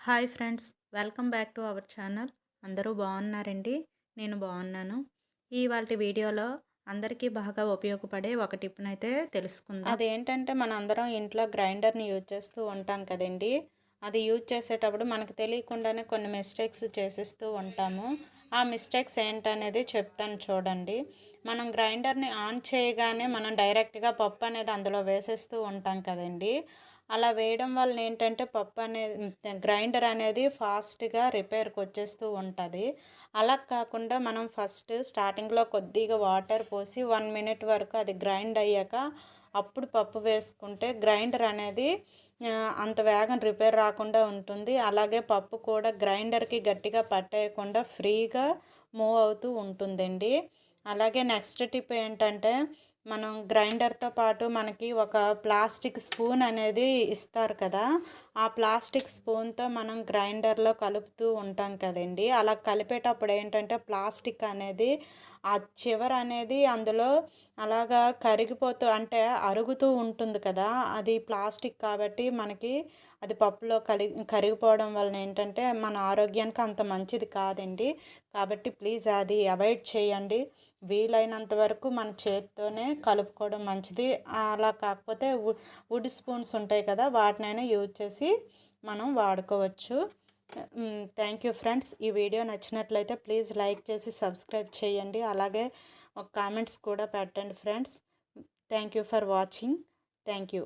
Hi friends welcome back to our channel. అందరూ బాగున్నారండి? నేను బాగున్నాను. ఇవాళ వీడియోలో అందరికీ బాగా ఉపయోగపడే ఒక టిప్నైతే తెలుసుకుందాం. అదేంటంటే మన అందరం ఇంట్లో గ్రైండర్ని యూజ్ చేస్తూ ఉంటాం కదండి. అది యూజ్ చేసేటప్పుడు మనకు తెలియకుండానే కొన్ని మిస్టేక్స్ చేసేస్తూ ఉంటాము. ఆ మిస్టేక్స్ ఏంటనేది చెప్తాను చూడండి. మనం గ్రైండర్ని ఆన్ చేయగానే మనం డైరెక్ట్గా పప్పు అనేది అందులో వేసేస్తూ ఉంటాం కదండి. అలా వేయడం వల్ల ఏంటంటే పప్పు అనేది గ్రైండర్ అనేది ఫాస్ట్గా రిపేర్కి వచ్చేస్తూ ఉంటుంది. అలా కాకుండా మనం ఫస్ట్ స్టార్టింగ్లో కొద్దిగా వాటర్ పోసి వన్ మినిట్ వరకు అది గ్రైండ్ అయ్యాక అప్పుడు పప్పు వేసుకుంటే గ్రైండర్ అనేది అంత వేగం రిపేర్ రాకుండా ఉంటుంది. అలాగే పప్పు కూడా గ్రైండర్కి గట్టిగా పట్టేయకుండా ఫ్రీగా మూవ్ అవుతూ ఉంటుందండి. అలాగే నెక్స్ట్ టిప్ ఏంటంటే మనం గ్రైండర్తో పాటు మనకి ఒక ప్లాస్టిక్ స్పూన్ అనేది ఇస్తారు కదా ఆ ప్లాస్టిక్ స్పూన్తో మనం గ్రైండర్లో కలుపుతూ ఉంటాం కదండి. అలా కలిపేటప్పుడు ఏంటంటే ప్లాస్టిక్ అనేది ఆ చివర అనేది అందులో అలాగా కరిగిపోతూ అంటే అరుగుతూ ఉంటుంది కదా. అది ప్లాస్టిక్ కాబట్టి మనకి అది పప్పులో కలిగి కరిగిపోవడం వలన ఏంటంటే మన ఆరోగ్యానికి అంత మంచిది కాదండి. కాబట్టి ప్లీజ్ అది అవాయిడ్ చేయండి. వీలైనంత వరకు మన చేతితోనే కలుపుకోవడం మంచిది. అలా కాకపోతే వుడ్ స్పూన్స్ ఉంటాయి కదా వాటినైనా యూజ్ చేసి మనం వాడుకోవచ్చు. Thank you friends. ఈ వీడియో నచ్చినట్లయితే ప్లీజ్ లైక్ చేసి సబ్స్క్రైబ్ చేయండి. అలాగే కామెంట్స్ కూడా పెట్టండి friends. Thank you for watching. Thank you.